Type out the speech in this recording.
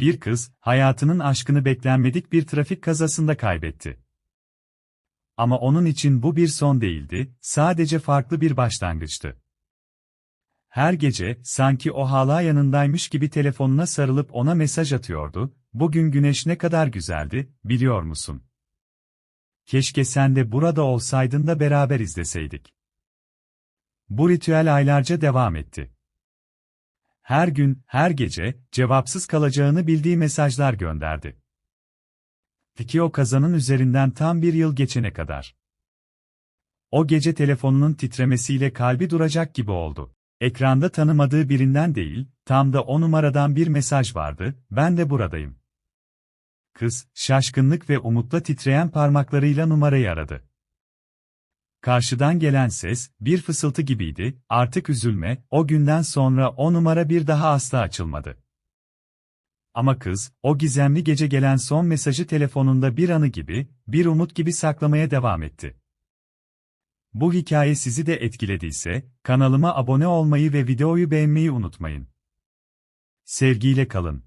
bir kız, hayatının aşkını beklenmedik bir trafik kazasında kaybetti. Ama onun için bu bir son değildi, sadece farklı bir başlangıçtı. Her gece, sanki o hala yanındaymış gibi telefonuna sarılıp ona mesaj atıyordu, bugün güneş ne kadar güzeldi, biliyor musun? Keşke sen de burada olsaydın da beraber izleseydik. Bu ritüel aylarca devam etti. Her gün, her gece, cevapsız kalacağını bildiği mesajlar gönderdi. Peki o kazanın üzerinden tam bir yıl geçene kadar. O gece telefonunun titremesiyle kalbi duracak gibi oldu. Ekranda tanımadığı birinden değil, tam da o numaradan bir mesaj vardı, ben de buradayım. Kız, şaşkınlık ve umutla titreyen parmaklarıyla numarayı aradı. Karşıdan gelen ses, bir fısıltı gibiydi, artık üzülme, o günden sonra o numara bir daha asla açılmadı. Ama kız, o gizemli gece gelen son mesajı telefonunda bir anı gibi, bir umut gibi saklamaya devam etti. Bu hikaye sizi de etkilediyse, kanalıma abone olmayı ve videoyu beğenmeyi unutmayın. Sevgiyle kalın.